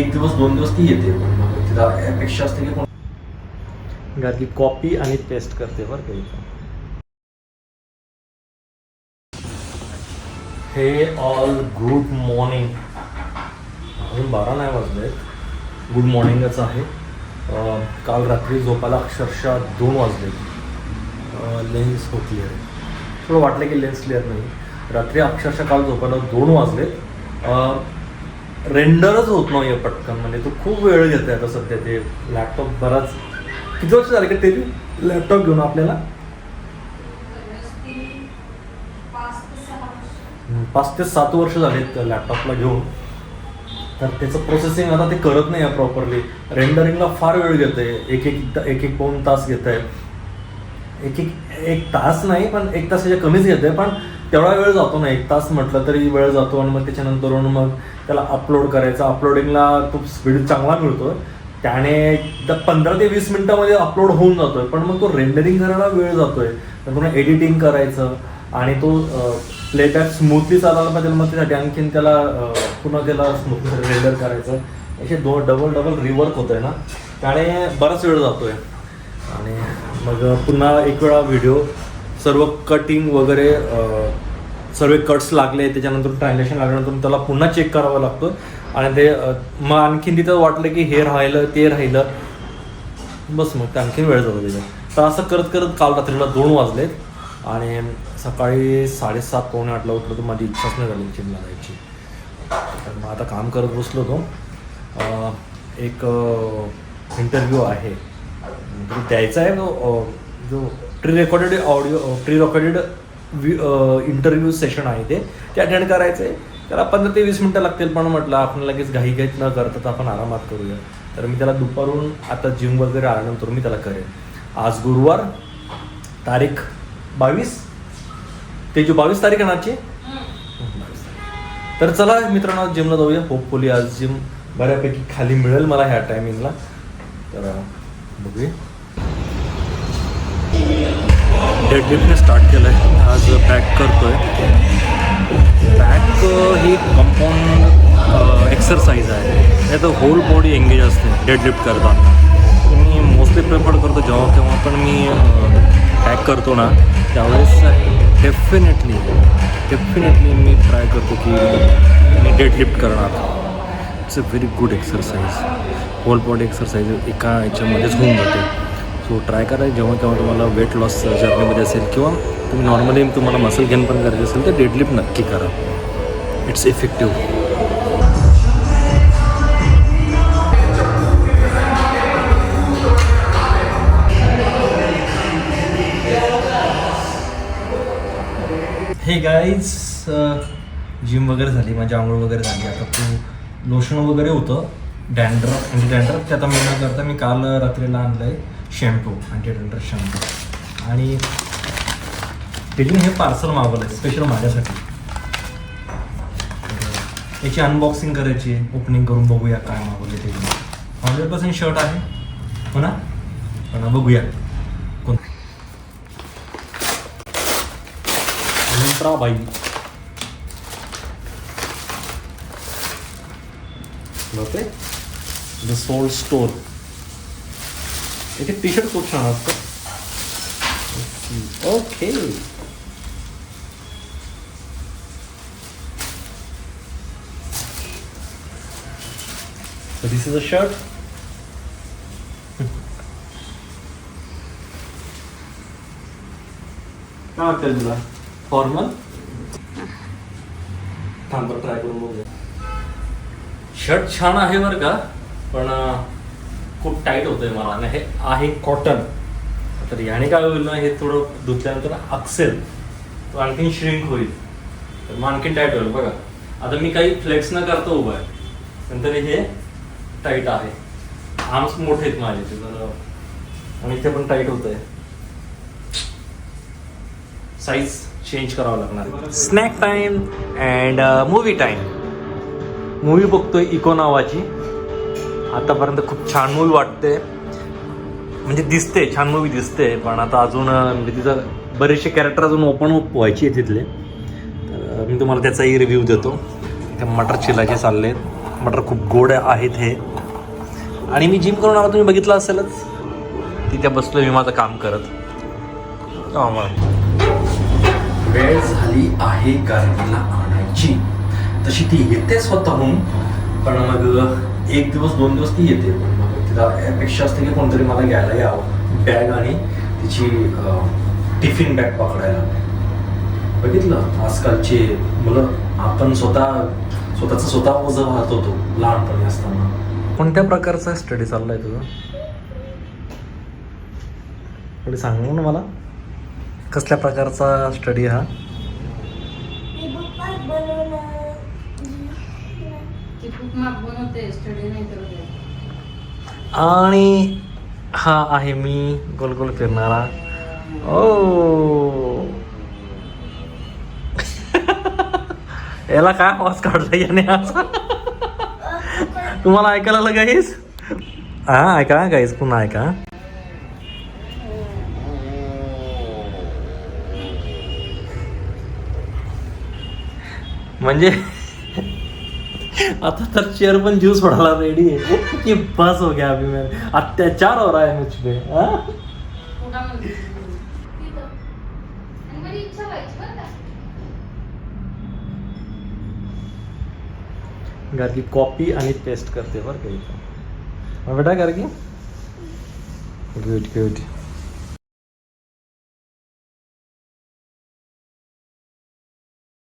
एक दिवस दोन दिवस ती येते. तिला अपेक्षा असते की कोण घातली कॉपी आणि पेस्ट करते बरं का इथं. हे ऑल गुड मॉर्निंग अजून बारा नाही वाजले. गुड मॉर्निंगच आहे. काल रात्री झोपायला अक्षरशः दोन वाजले. लेन्स हो क्लिअर आहे थोडं वाटलं की लेन्स क्लिअर नाही. रात्री अक्षरशः काल झोपायला दोन वाजले. रेंडरच होत नाही पटकन. म्हणजे तो खूप वेळ घेत आहे आता सध्या ते लॅपटॉप बराच किती वर्ष झाले का ते लॅपटॉप घेऊन आपल्याला? पाच ते सात वर्ष झालेत लॅपटॉपला घेऊन. तर त्याचं प्रोसेसिंग आता ते करत नाही आहे प्रॉपरली रेंडरिंगला फार वेळ घेत आहे एक एक एक एक पाऊन तास घेत आहे एक एक एक तास नाही पण एक तासाच्या कमीच घेत आहे पण तेवढा वेळ जातो ना. एक तास म्हटलं तरी वेळ जातो आणि मग त्याच्यानंतर मग त्याला अपलोड करायचं. अपलोडिंगला तो स्पीड चांगला मिळतो. त्याने द- पंधरा ते वीस मिनिटामध्ये अपलोड होऊन जातोय. पण मग तो रेंडरिंग करायला वेळ जातोय. तर पुन्हा एडिटिंग करायचं. आणि तो प्लेबॅक स्मूथली चालायला पाहिजे. मग त्यासाठी आणखीन त्याला पुन्हा त्याला स्मूथली रेंडर करायचं. असे दोन डबल डबल रिवर्क होत आहे ना. त्याने बराच वेळ जातोय. आणि मग पुन्हा एक वेळा व्हिडिओ सर्व कटिंग वगैरे सर्व कट्स लागले त्याच्यानंतर ट्रान्झॅक्शन लागल्यानंतर त्याला पुन्हा चेक करावं लागतं. आणि ते मग आणखीन तिथं वाटलं की हे राहिलं ते राहिलं. बस मग ते आणखीन वेळ जातो तिथं. तर असं करत करत काल रात्रीला दोन वाजलेत. आणि सकाळी साडेसात पावणे आठला उठलो तर माझी इच्छाच नाही झाली जिमला जायची. तर मग आता काम करत बसलो होतो एक इंटरव्ह्यू आहे. म्हणजे द्यायचा आहे तो जो pre recorded audio pre recorded interview session आहे ते. ते अटेंड करायचं आहे त्याला पंधरा ते वीस मिनटं लागतील पण म्हटलं आपण लगेच घाई घाईत न करता तर आपण आरामात करूया. तर मी त्याला दुपारून आता जिम वगैरे आल्यानंतर मी त्याला करेन. आज गुरुवार तारीख बावीस. ते जो बावीस तारीख आहे ना आजची? तर चला मित्रांनो जिमला जाऊया. होपफुली आज जिम बऱ्यापैकी खाली मिळेल मला ह्या टायमिंगला तर बघूया. डेडलिफ्टने स्टार्ट केलं आहे आज बॅक आहे बॅक ही कंपाऊंड एक्सरसाइज आहे. त्यात होल बॉडी एंगेज असते डेडलिफ्ट करताना मी मोस्टली प्रेफर करतो जेव्हा तेव्हा पण मी बॅक करतो ना त्यावेळेस डेफिनेटली डेफिनेटली मी ट्राय करतो की मी डेडलिफ्ट करणार. It's a very good exercise whole body exercise एका याच्यामध्येच होऊन जाते. सो ट्राय करा जेव्हा केव्हा तुम्हाला वेट लॉस जर्नीमध्ये असेल किंवा तुम्ही नॉर्मली तुम्हाला मसल गेन पण करायचं असेल तर डेडलिफ्ट नक्की करा. It's effective hey guys gym वगैरे झाली माझी आंघोळ वगैरे झाली. आता तू लोशन वगैरे होतं. डँड्रफ म्हणजे डँड्रफ ते आता करता मी काल रात्रीला आणलं आहे शॅम्पू अँटी डँड्रफ शॅम्पू आणि तिथून हे पार्सल मागवलं आहे स्पेशल माझ्यासाठी. याची अनबॉक्सिंग करायची आहे ओपनिंग करून बघूया काय मागवले ते. हंड्रेड पर्सेंट शर्ट आहे. हो ना? हो पण बघूया. कोण? ओके द सोल स्टोर इथे टी शर्ट खूप छान असतं okay So this is a shirt. काय वाटतं तुला फॉर्मल थांब ट्राय करून बघूया शर्ट छान आहे बरं का पण खूप टाईट होतंय मला. आणि हे आहे कॉटन तर याने काय होईल ना हे थोडं धुतल्यानंतर अक्सेल. तो आणखीन श्रिंक होईल. तर मग आणखीन टाईट होईल बघा. आता मी काही फ्लेक्स न करतो उभं आहे. नंतर हे टाईट आहे. आर्म्स मोठे आहेत माझे ते जरा आणि इथे पण टाईट होत आहे साईज चेंज करावं लागणार snack time and movie time movie बघतोय इको नावाची. आतापर्यंत खूप छान मूवी वाटते. म्हणजे दिसते छान मूवी दिसते. पण आता अजून म्हणजे तिचं बरेचसे कॅरेक्टर अजून ओपन अप व्हायचे आहे तिथले. तर मी तुम्हाला त्याचाही रिव्ह्यू देतो. ते मटर चिलाचे चालले आहेत मटर खूप गोड आहेत हे. आणि मी जिम करून आला तुम्ही बघितलं असेलच. तिथे बसलो मी माझं काम करत. मग. वेळ झाली आहे गार्गीला आणायची. तशी ती येते स्वतःहून पण मग एक दिवस दोन दिवस ती येते. पण मग तिला अपेक्षा असते की कोणतरी मला घ्यायला यावं. बॅग आणि तिची टिफिन बॅग पकडायला. बघितलं? आजकालचे मुलं आपण स्वतः स्वतःचं स्वतः ओझं वाहत होतो लहानपणी असताना. कोणत्या प्रकारचा स्टडी चाललाय तुझा? थोडी सांग ना मला. कसल्या प्रकारचा स्टडी हा? आणि हा आहे मी गोल गोल फिरणारा. ओ! याला काय आवाज काढला याने आज? तुम्हाला ऐकायला आलं गाईस हा ऐका गाईस पुन्हा ऐका. म्हणजे आता तर चेअर पण जीव सोडायला रेडी आहे की बस हो गया अभी मैं। अत्याचार हो रहा है मुझ पे हाँ? व्हायची बरं का कॉपी आणि पेस्ट करते बरं का इथं हा बेटा गार्गी गुड गुड